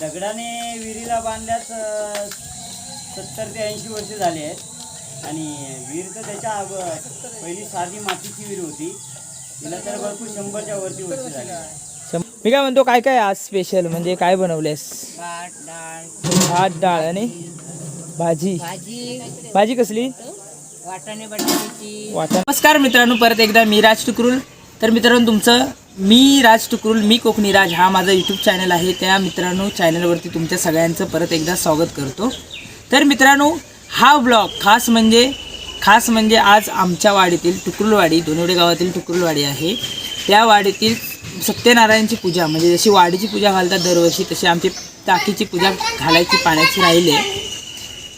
दगडाने विहिरीला बांधल्यास सत्तर ते ऐंशी वर्ष झाले आहेत. आणि विहीर तर त्याच्या अग पहिली साधी मातीची विहीर होती. तिला तर भरपूर शंभरच्या वरती वर्ष झाली. मी काय म्हणतो काय काय आज स्पेशल म्हणजे काय बनवलेस? भात डाळ. भात डाळ आणि भाजी. भाजी. भाजी कसली? नमस्कार मित्रांनो परत एकदा मी राज टुकरुल. तर मित्रांनो तुमचं मी राज टुकरुल मी कोकणी राज हा माझा यूट्यूब चॅनल आहे. त्या मित्रांनो चॅनलवरती तुमच्या सगळ्यांचं परत एकदा स्वागत करतो. तर मित्रांनो हा ब्लॉग खास म्हणजे खास म्हणजे आज आमच्या वाडीतील टुकरुलवाडी दोनवडे गावातील टुकरुलवाडी आहे. त्या वाडीतील सत्यनारायणची पूजा म्हणजे जशी वाडीची पूजा घालतात दरवर्षी तशी आमची टाकीची पूजा घालायची पाण्याची राहिली आहे.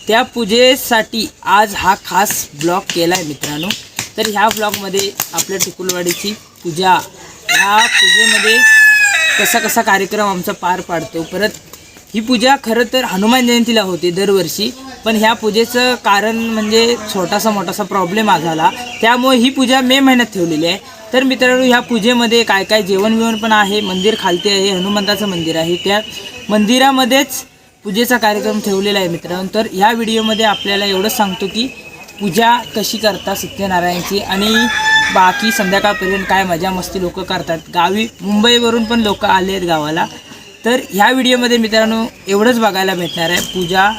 त्या पूजेसाठी आज हा खास ब्लॉग केला आहे मित्रांनो. तर ह्या ब्लॉगमध्ये आपल्या टिकुलवाडीची पूजा ह्या पूजेमध्ये कसा कसा कार्यक्रम आमचा पार पाडतो परत ही पूजा खरं तर हनुमान जयंतीला होते दरवर्षी पण ह्या पूजेचं कारण म्हणजे छोटासा मोठासा प्रॉब्लेम झाला त्यामुळे ही पूजा मे महिन्यात ठेवलेली आहे. तर मित्रांनो ह्या पूजेमध्ये काय काय जेवण बिवण पण आहे मंदिर खालते आहे हनुमंताचं मंदिर आहे. त्या मंदिरामध्येच पूजेचा कार्यक्रम ठेवलेला आहे मित्रांनो. तर ह्या व्हिडिओमध्ये आपल्याला एवढंच सांगतो की पूजा कशी करतात सत्यनारायणची आणि बाकी संध्याकाळपर्यंत काय मजा मस्ती लोक करतात. गावी मुंबईवरून पण लोक आले आहेत गावाला. तर ह्या व्हिडिओमध्ये मित्रांनो एवढंच बघायला भेटणार आहे. पूजा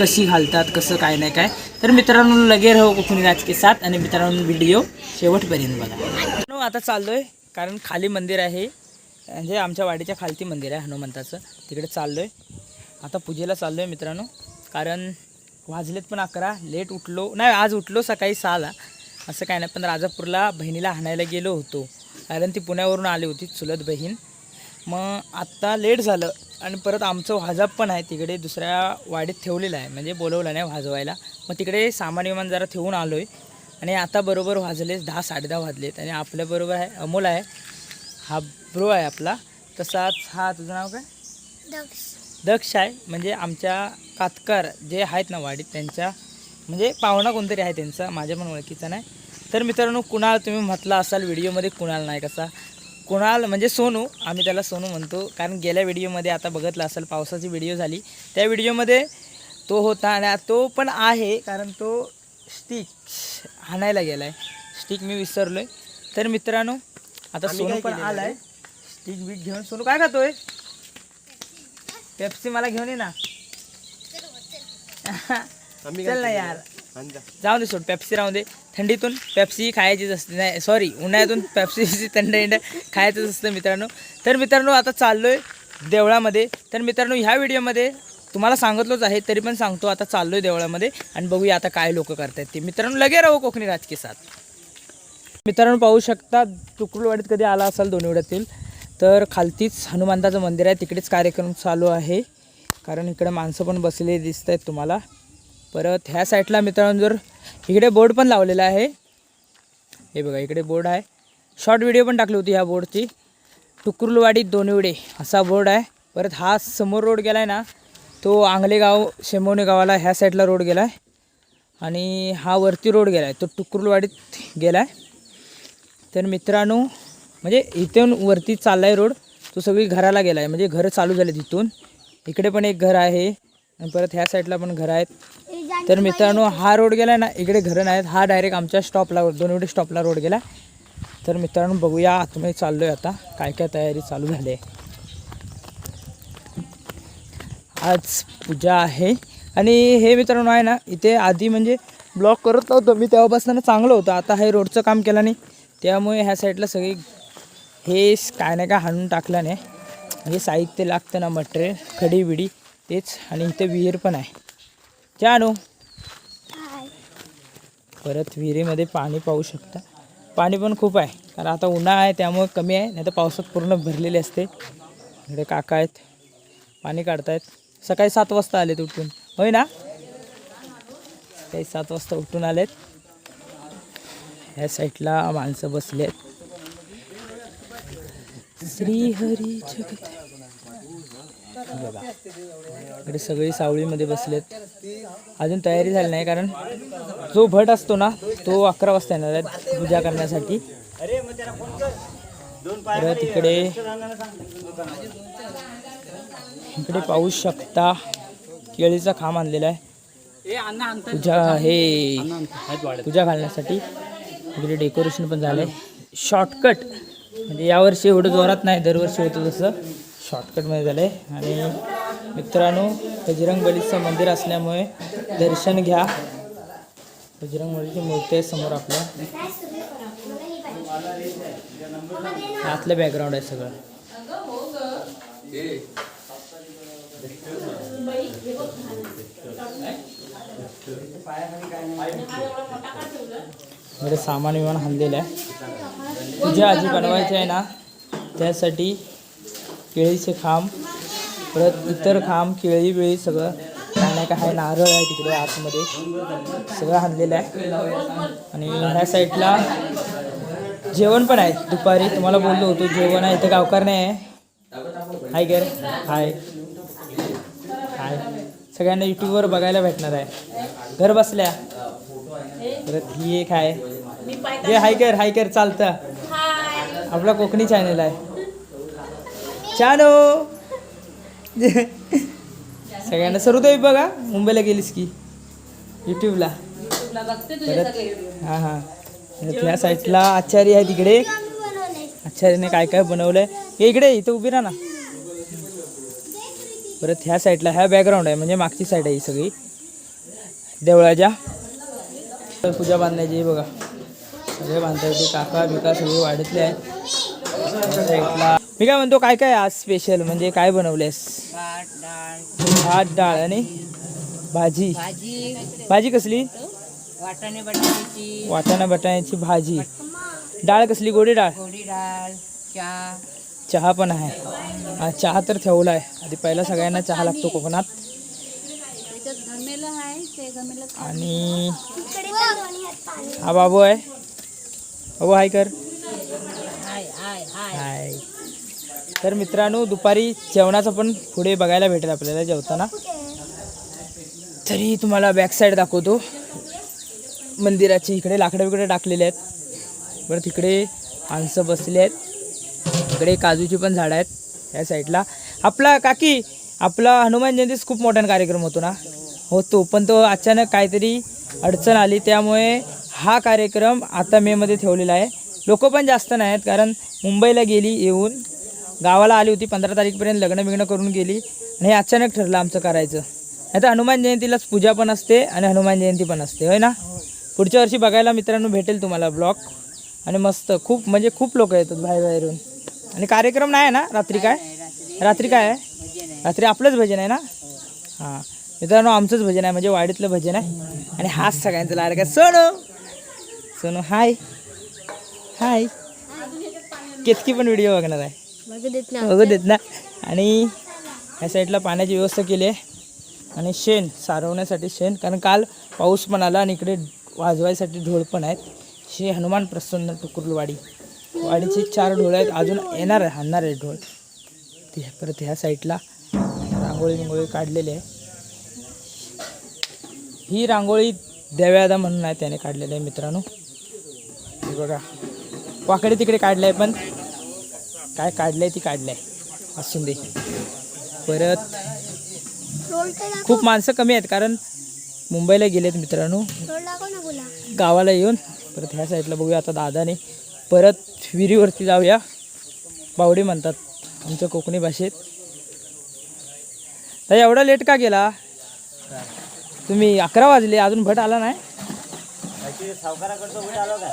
कशी घालतात कसं काय नाही काय. तर मित्रांनो लगे राहो कोकणी के साथ आणि मित्रांनो व्हिडिओ शेवटपर्यंत बघा. मित्रांनो, आता चाललोय कारण खाली मंदिर आहे. म्हणजे आमच्या वाडीच्या खालती मंदिर आहे हनुमंताचं. तिकडे चाललोय. आता पूजेला चाललो आहे मित्रांनो. कारण वाजलेत पण अकरा लेट उठलो नाही आज उठलो सकाळी सहाला. असं काय नाही पण राजापूरला बहिणीला हाणायला गेलो होतो. कारण ती पुण्यावरून आली होती चुलत बहीण. मग आत्ता लेट झालं आणि परत आमचं वाजप पण आहे तिकडे दुसऱ्या वाडीत ठेवलेलं आहे. म्हणजे बोलवलं नाही वाजवायला मग तिकडे सामान विमान जरा ठेवून आलो आहे आणि आता बरोबर वाजले दहा साडेदहा वाजलेत. आणि आपल्याबरोबर आहे अमोल आहे. हा ब्रो आहे आपला. तसाच हा तुझं नाव काय? दक्ष आहे. म्हणजे आमच्या कातकर जे आहेत ना वाडीत त्यांच्या म्हणजे पाहुणा कोणतरी आहे त्यांचा माझ्या पण ओळखीचा नाही. तर मित्रांनो कुणाल तुम्ही म्हटलं असाल व्हिडिओमध्ये कुणाल नाही कसा? कुणाल म्हणजे सोनू आम्ही त्याला सोनू म्हणतो. कारण गेल्या व्हिडिओमध्ये आता बघितलं असेल पावसाची व्हिडिओ झाली. त्या व्हिडिओमध्ये तो होता आणि तो पण आहे कारण तो स्टिक हाणायला गेला आहे स्टिक मी विसरलो आहे तर मित्रांनो आता सोनू पण आला आहे? स्टिक बीक घेऊन सोनू काय खातोय? पेप्सी मला घेऊन ये ना. चल ना यार. जाऊ दे सोड पेप्सी राहू दे. थंडीतून पेप्सी खायचीच असते. नाही सॉरी उन्हाळ्यातून पेप्सी थंड इंड खायचंच असतं मित्रांनो. तर मित्रांनो आता चाललोय देवळामध्ये. तर मित्रांनो ह्या व्हिडिओमध्ये तुम्हाला सांगितलंच आहे तरी पण सांगतो आता चाललोय देवळामध्ये. आणि बघूया आता काय लोक करतायत ते. मित्रांनो लगे राहू कोकणी राजकीय साथ. मित्रांनो पाहू शकता तुकडवाडीत कधी आला असाल दोन्हीवड्यातील तर खालतीच हनुमंताचं मंदिर आहे. तिकडेच कार्यक्रम चालू आहे. कारण इकडे माणसं पण बसलेली दिसत आहेत तुम्हाला. परत ह्या साईडला मित्रांनो जर इकडे बोर्ड पण लावलेला आहे. हे बघा इकडे बोर्ड आहे. शॉर्ट व्हिडिओ पण टाकली होती ह्या बोर्डची. टुकुर्लवाडी दोनवडे असा बोर्ड आहे. परत हा समोर रोड गेला आहे ना तो आंगलेगाव शेमवणे गावाला ह्या साईडला रोड गेला आहे आणि हा वरती रोड गेला आहे तो टुकरुलवाडीत गेला आहे तर मित्रांनो म्हणजे इथून वरती चालला आहे रोड तो सगळी घराला गेला आहे म्हणजे घरं चालू झाले तिथून इकडे पण एक घर आहे आणि परत ह्या साईडला पण घरं आहेत. तर मित्रांनो हा रोड गेला आहे ना इकडे घरं नाहीत. हा डायरेक्ट आमच्या स्टॉपला दोन स्टॉपला रोड गेला. तर मित्रांनो बघूया आतमध्ये चाललो आहे आता. काय काय तयारी चालू झाली आहे. आज पूजा आहे. आणि हे मित्रांनो आहे ना इथे आधी म्हणजे ब्लॉक करत नव्हतं. मी तेव्हापासून चांगलं होतं. आता हे रोडचं काम केलं नाही. त्यामुळे ह्या साईडला सगळी हे काय नाही काय हाणून टाकलं नाही म्हणजे साहित्य लागतं ना मटेरियल खडी बिडी तेच. आणि इथे विहीर पण आहे. जानू परत विहिरीमध्ये पाणी पाहू शकता. पाणी पण खूप आहे. कारण आता उन्हाळा आहे त्यामुळे कमी आहे. नाही तर पावसात पूर्ण भरलेली असते. इकडे काका आहेत. पाणी काढतायत. सकाळी सात वाजता आलेत उठून. होय ना? सकाळी सात वाजता उठून आलेत. ह्या साईडला माणसं बसली आहेत श्री हरी जगत। बघा इकडे सगळी सावळीमध्ये बसलेत. अजून तयारी झाली नाही कारण जो भट असतो ना तो अकरा वाजता येणार आहे पूजा करण्यासाठी. परत इकडे इकडे पाहू शकता केळीचा खांब आणलेला आहे. पूजा हे पूजा घालण्यासाठी. इकडे डेकोरेशन पण झालंय. शॉर्टकट म्हणजे यावर्षी एवढं जोरात नाही दरवर्षी होतं तसं. शॉर्टकटमध्ये झालं आहे आणि मित्रांनो बजरंग बलीचं मंदिर असल्यामुळे दर्शन घ्या. बजरंग बलीची मूर्ती आहे समोर आपल्या. आतलं बॅकग्राऊंड आहे सगळं. म्हणजे सामान विमान आणलेलं आहे. पूजा आजी बनवायची आहे ना त्यासाठी केळीचे खांब परत इतर खांब केळी बिळी सगळं काय नाही काय आहे नारळ आहे तिकडे आतमध्ये. सगळं आणलेलं आहे. आणि ह्या साईडला जेवण पण आहे दुपारी. तुम्हाला बोललो होतो जेवण आहे. इथं गावकार नाही आहे. हाय गर. हाय. हाय. सगळ्यांना यूट्यूबवर बघायला भेटणार आहे. घर बसल्या. परत ही एक आहे. हे हाय कर हाय कर चालतं. आपला कोकणी चॅनल आहे. छान हो. सगळ्यांना सर्व तुम्ही बघा मुंबईला गेलीस की यूट्यूबला. परत हां हां. ह्या साईडला आचारी आहे तिकडे. आचार्याने काय काय बनवलंय? हे इकडे इथं उभी राहा ना. परत ह्या साईडला ह्या बॅकग्राऊंड आहे म्हणजे मागची साईड आहे ही सगळी. देवळाच्या. पूजा बांधायची बघा. सगळे बांधता येते काका बिका सगळे वाढतले मी काय म्हणतो काय काय आज स्पेशल म्हणजे काय बनवलेस भात डाळ भात डाळ आणि भाजी. भाजी. कसली? वाटाणे बटाण्याची भाजी. डाळ कसली? गोडी डाळ? गोडी डाळ चहा. चहा पण आहे. चहा तर ठेवला आहे. आधी पहिला सगळ्यांना चहा लागतो कोकणात. आणि हा बाबू आहे. बाबू हाय कर. हाय हाय हाय. हाय. तर मित्रांनो दुपारी जेवणाचं पण पुढे बघायला भेटेल आपल्याला जेवताना. तरी तुम्हाला बॅक साईड दाखवतो. मंदिराचे इकडे लाकडं बिकडे टाकलेले आहेत. बरं तिकडे माणसं बसले आहेत. इकडे काजूची पण झाडं आहेत या साईडला. आपला काकी आपला हनुमान जयंतीच खूप मोठा कार्यक्रम होतो ना? होतो पण तो अचानक काहीतरी अडचण आली त्यामुळे हा कार्यक्रम आता मेमध्ये ठेवलेला आहे. लोक पण जास्त नाही आहेत कारण मुंबईला गेली येऊन गावाला आली होती पंधरा तारीखपर्यंत लग्न बिग्न करून गेली आणि हे अचानक ठरलं आमचं करायचं. आता हनुमान जयंतीलाच पूजा पण असते आणि हनुमान जयंती पण असते होय ना? पुढच्या वर्षी बघायला मित्रांनो भेटेल तुम्हाला ब्लॉग. आणि मस्त खूप म्हणजे खूप लोक येतात बाहेर बाहेरून. आणि कार्यक्रम नाही आहे ना? रात्री काय? रात्री काय आहे? रात्री आपलंच भजन आहे ना? हां. मित्रांनो आमचंच भजन आहे म्हणजे वाडीतलं भजन आहे. आणि हाच सगळ्यांचा लाडका. सण सोनू हाय हाय केतकी पण व्हिडिओ बघणार आहे. बघू देत ना आणि ह्या साईडला पाण्याची व्यवस्था केली आहे. आणि शेण सारवण्यासाठी शेण कारण काल पाऊस पण आला आणि इकडे वाजवायसाठी ढोल पण आहेत. श्री हनुमान प्रसन्न टुकुरलवाडी. वाडीचे चार ढोळ आहेत. अजून येणार आहे हाणणार आहे ढोल. ते परत ह्या साईडला रांगोळी बिंगोळी काढलेली आहे. ही रांगोळी देव्यादा म्हणून आहे त्याने काढलेली आहे मित्रांनो. बघा. वाकडे तिकडे काढलंय पण. काय काढलंय ती काढलंय. असून दे. परत खूप माणसं कमी आहेत कारण मुंबईला गेलेत मित्रांनो. गावाला येऊन. परत ह्या साईडला बघूया आता दादाने. परत विहिरीवरती जाऊया. बावडी म्हणतात आमच्या कोकणी भाषेत. तर एवढा लेट का गेला? तुम्ही अकरा वाजले अजून भट आला नाही? सावकाराकडचं भट आलो का?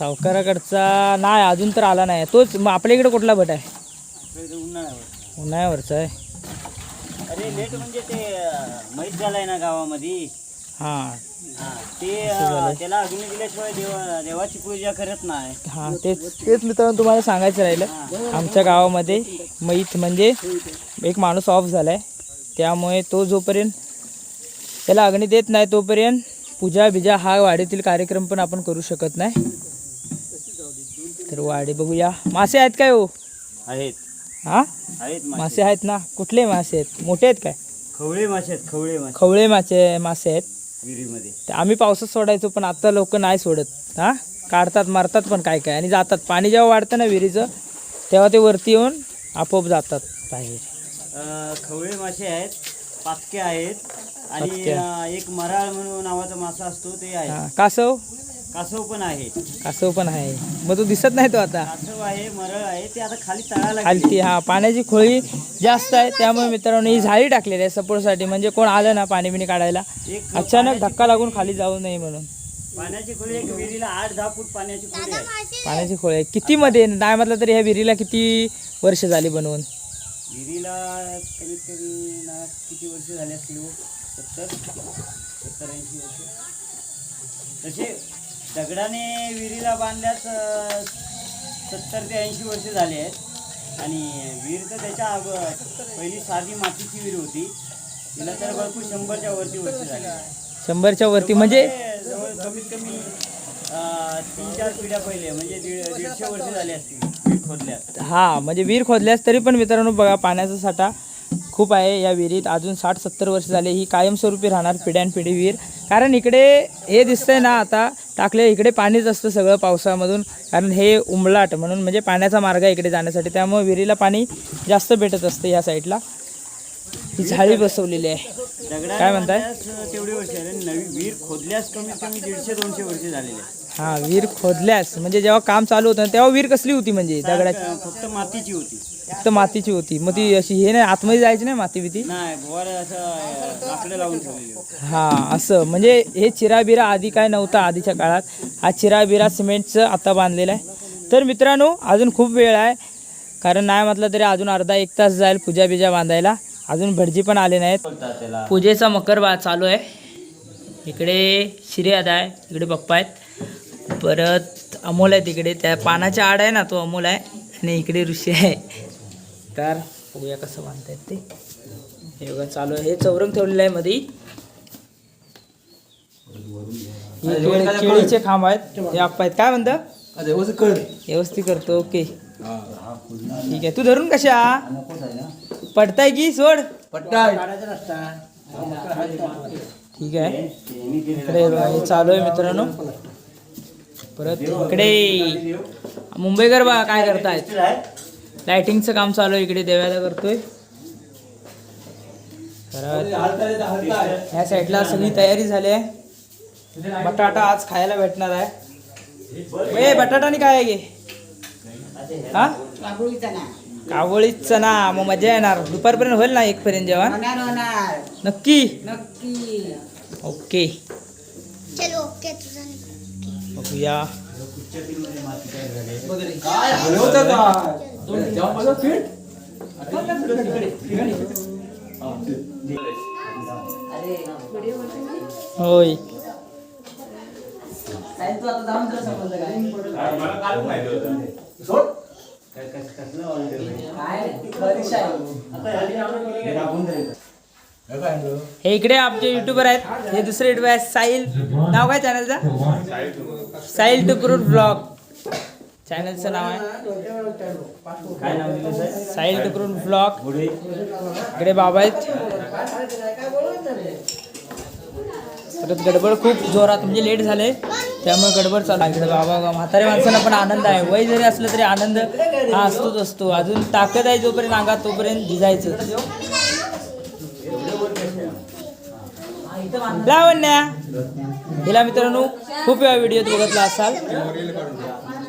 सावकाराकडचा नाही अजून तर आला नाही. तोच मग आपल्या इकडे कुठला भट आहे? उन्हाळ्यावरचा आहे. अरे लेट म्हणजे ते माहीत झालंय ना गावामध्ये. हां. ते त्याला अग्नी दिल्याशिवाय देव देवाची पूजा करत नाही. हां तेच तेच मित्रांनो तुम्हाला सांगायचं राहिलं. आमच्या गावामध्ये मैत म्हणजे एक माणूस ऑफ झाला आहे त्यामुळे तो जोपर्यंत त्याला अग्नी देत नाही तोपर्यंत पूजा बिजा हा वाडीतील कार्यक्रम पण आपण करू शकत नाही. तर वाडी बघूया. मासे आहेत काय हो? आहेत. हा? आहेत मासे. आहेत ना? कुठले मासे आहेत? मोठे आहेत काय? खवळे मासे आहेत खवळे मासे. खवळे मासे मासे आहेत. विहिरीमध्ये. ते आम्ही पावसात सोडायचो पण आता लोक नाही सोडत. हा? काढतात मारतात पण काय काय. आणि जातात. पाणी जेव्हा वाढतं ना विहिरीचं तेव्हा ते वरती येऊन आपोआप जातात बाहेर. खवळे मासे आहेत पातके आहेत आणि एक मराळ म्हणून नावाचा मासा असतो ते आहे. कासव कासव पण आहे. कासव पण आहे. मग तो दिसत नाही तो आता. कासव आहे मरळ आहे ते आता खाली तळाला खालती हा पाण्याची खोळी जास्त आहे त्यामुळे मित्रांनो ही झाडी टाकलेली आहे सपोर्टसाठी. म्हणजे कोण आलं ना पाणी बिणी काढायला एक अचानक धक्का लागून खाली जाऊ नये म्हणून. पाण्याची खोली एक विहिरीला आठ दहा फूट पाण्याची खोली आहे. पाण्याची खोळी आहे. किती मध्ये नाही म्हटलं तरी ह्या विहिरीला किती वर्ष झाली बनवून? विहिरीला कमीत कमी ना किती वर्ष झाले असतील हो? सत्तर सत्तर ऐंशी वर्ष. तसे दगडाने विहिरीला बांधल्यास सत्तर ते ऐंशी वर्ष झाले आहेत. आणि विहीर तर त्याच्या अग पहिली साधी मातीची विहीर होती. तिला तर भरपूर शंभरच्या वरती वर्ष झाली. शंभरच्या वरती म्हणजे? जवळ कमीत कमी तीन चार पिढ्या पहिले म्हणजे दीड दीडशे वर्ष झाली असतील विहीर खोदल्यात. हा म्हणजे विहीर खोदल्यास तरी पण मित्रांनो बघा पाण्याचा साठा खूप आहे या विहिरीत. अजून साठ सत्तर वर्ष झाले ही कायमस्वरूपी राहणार पिढ्यानपिढी विहीर. कारण इकडे हे दिसतंय ना आता टाकले इकडे पाणीच असतं सगळं पावसामधून कारण हे उमलाट म्हणून म्हणजे पाण्याचा मार्ग आहे इकडे जाण्यासाठी. त्यामुळे विहिरीला पाणी जास्त भेटत असतं या साईडला. ही झाडी बसवलेली आहे. काय म्हणताय? तेवढी वर्ष विहीर खोदल्यास कमीत कमी दीडशे दोनशे वर्ष झालेले. हा विहीर खोदल्यास म्हणजे जेव्हा काम चालू होतं तेव्हा विहीर कसली होती म्हणजे दगडाची? फक्त मातीची होती. फक्त मातीची होती. मग ती अशी हे नाही आतमध्ये जायची नाही माती बिती? नाही वर असं अं, लाकडं लावून ठेवलेली होती. हा असं. म्हणजे हे चिराबिरा आधी काय नव्हतं आधीच्या काळात. हा चिराबिरा सिमेंटचं आता बांधलेला आहे. तर मित्रांनो अजून खूप वेळ आहे. कारण नाही म्हटलं तरी अजून अर्धा एक तास जाईल पूजा बिजा बांधायला. अजून भटजी पण आले नाहीत. पूजेचा मकर बा चालू आहे. इकडे श्रीयाद आहे इकडे पप्पा आहेत. परत अमोल आहे तिकडे त्या पानाच्या आड आहे ना तो अमोल आहे. आणि इकडे ऋषी आहे. तर बघूया कसं बांधतायत ते हे बघा चालू आहे. हे चौरंग ठेवलेलं आहे मध्ये केळी- केळीचे खांब आहेत. हे आप्पा आहेत. काय म्हणतं? व्यवस्थित करतो. ओके. ठीक आहे. तू धरून कशा? पडताय की? सोड. ठीक आहे. इकडे चालू आहे मित्रांनो. परत इकडे. मुंबईकर बा काय करतायत. लाइटिंगचं काम चालू आहे इकडे देव्याला करतोय. परत ह्या साईडला सगळी तयारी झाली आहे. बटाटा आज खायला भेटणार आहे. ए बटाटा आणि काय आहे गे? हा? कावळी चना मग मजा येणार. दुपारपर्यंत होईल ना एक पर्यंत जेवण नक्की? नक्की. ओके. चलो होय. हे इकडे आमचे युट्यूबर आहेत. हे दुसरे युट्यूबर आहेत. साहिल. नाव काय चॅनलचा साहिल टुकरूर ब्लॉग चॅनलचं नाव आहे. काय नाव दिलं साहेब साहिल टुकरूर ब्लॉग पुढे. इकडे बाबा आहेत. परत गडबड खूप जोरात म्हणजे लेट झाले. त्यामुळे गडबड चालू आहे. इकडे बाबा म्हातारे माणसांना पण आनंद आहे. वय जरी असलं तरी आनंद हा असतोच असतो. अजून ताकद आहे जोपर्यंत अंगात तोपर्यंत भिजायचं. लावण्या. हिला मित्रांनो खूप वेळा व्हिडिओ बघितला असाल.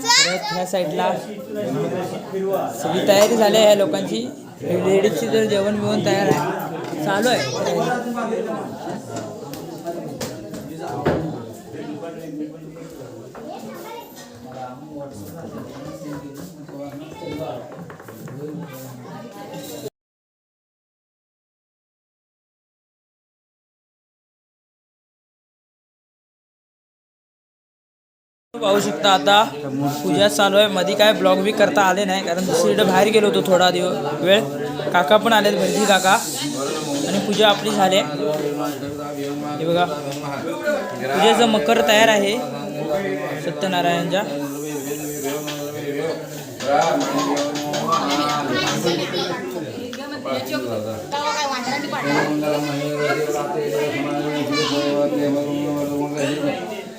परत ह्या साईडला सगळी तयारी झाली आहे ह्या लोकांची. लेडीजची जर जेवण बिवण तयार आहे. चालू आहे. पाहू शकता आता. पूजा चालू आहे. मध्ये काय ब्लॉग बी करता आले नाही. कारण दुसरीकडे बाहेर गेलो होतो थोडा दिवस वेळ. काका पण आले भरती काका. आणि पूजा आपली झाली हे बघा. पूजेचं मकर तयार आहे. सत्यनारायणच्या.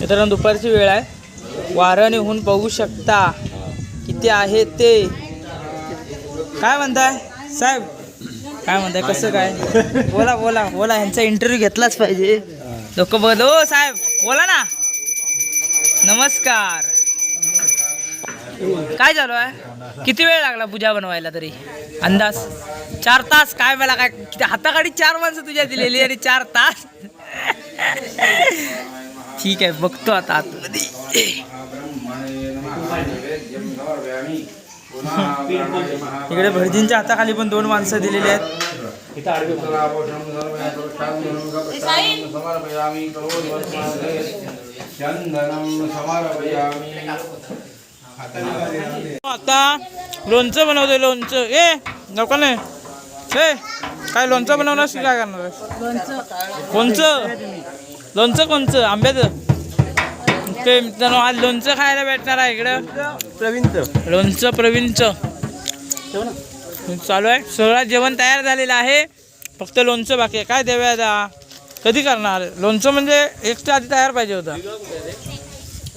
मित्रांनो दुपारची वेळ आहे. वारं निघून बघू शकता किती आहे ते. काय म्हणताय? साहेब काय म्हणताय? कसं काय? बोला बोला बोला. यांचा इंटरव्ह्यू घेतलाच पाहिजे. लोक बघ ओ साहेब बोला ना. नमस्कार. काय चालू आहे किती वेळ लागला पूजा बनवायला तरी? अंदाज? चार तास? काय मला काय किती हाताखाली चार माणसं तुझ्या दिलेली आणि चार तास? ठीक आहे बघतो आता आतमध्ये. इकडे भटजींच्या हाताखाली पण दोन माणसं दिलेली आहेत. आता लोणचं बनवतोय लोणचं. ए नको नाही ए काय लोणचं बनवणार काय करणार कोणचं? लोणचं कोणचं? आंब्याचं. ते मित्रांनो आज लोणचं खायला भेटणार आहे इकडं. प्रवीणचं. लोणचं प्रवीणचं. चालू आहे. सगळं जेवण तयार झालेलं आहे. फक्त लोणचं बाकी आहे. काय देऊया आता? कधी करणार? लोणचं म्हणजे एकच्या आधी तयार पाहिजे होतं.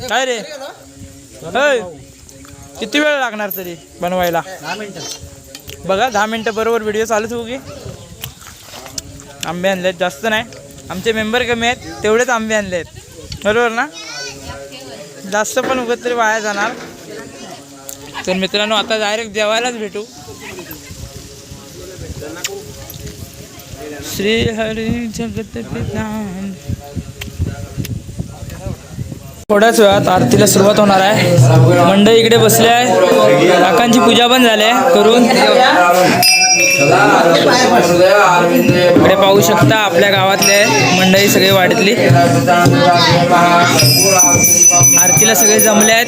काय रे? किती वेळ लागणार तरी बनवायला? दहा मिनिटं. बघा दहा मिनटं बरोबर व्हिडिओ चालूच होऊ की. आंबे आणलेत जास्त नाही. आमचे मेंबर कमी आहेत तेवढेच आंबे आणले आहेत बरोबर ना? जास्त पण उगत तरी वाया जाणार. तर मित्रांनो आता डायरेक्ट जेवायलाच भेटू. श्री हरी जगत पिता. थोड्याच वेळात आरतीला सुरुवात होणार आहे. मंडळ इकडे बसले आहे. काकांची पूजा पण झाली आहे करून. इकडे पाहू शकता आपल्या गावातले मंडळी सगळे वाढतली आरतीला सगळे जमले आहेत.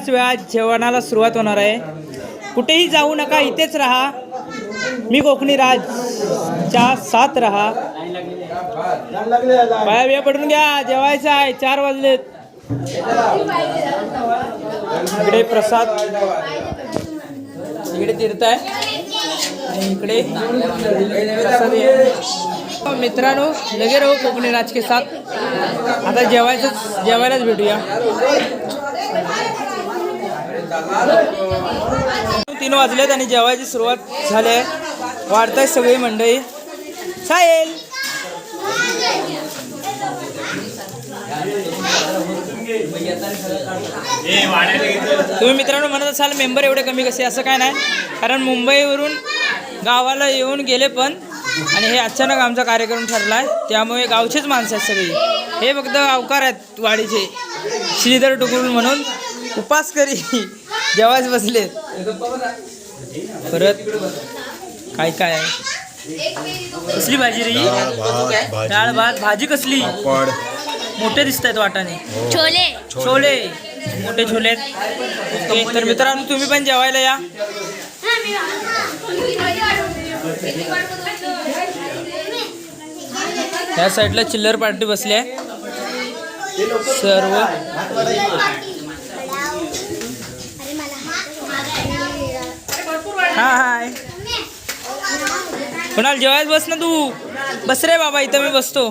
थोड्याच वेळात जेवणाला सुरुवात होणार आहे. कुठेही जाऊ नका इथेच राहा. मी कोकणी राज च्या साथ राहा. बाया बिया पडून घ्या. जेवायचं आहे. चार वाजलेत इकडे प्रसाद. इकडे तीर्थ आहे. इकडे प्रसाद मित्रांनो लगे राहू कोकणी राज के साथ. आता जेवायचं जेवायलाच भेटूया. तीन वाजलेत आणि जेवायची सुरुवात झाली आहे. वाढताय सगळी मंडळी. साहेल! तुम्ही मित्रांनो म्हणत असाल मेंबर एवढे कमी कसे? असं काय नाही. कारण मुंबईवरून गावाला येऊन गेले पण आणि हे अचानक आमचा कार्यक्रम ठरला आहे त्यामुळे गावचेच माणसं आहेत सगळी. हे फक्त गावकार आहेत वाडीचे. श्रीधर टुकुल म्हणून. उपास करी जेवायच बसले. परत काय काय? आहे कसली भाजी रे? डाळ भात भाजी. कसली? मोठे दिसत आहेत वाटाणे. छोले. छोले. मोठे छोले तर मित्रांनो तुम्ही पण जेवायला या. या साईडला चिल्लर पार्टी बसली आहे. सर्व. हाय कुणाल जेवायच बस ना तू. बस रे बाबा इथं मी बसतो.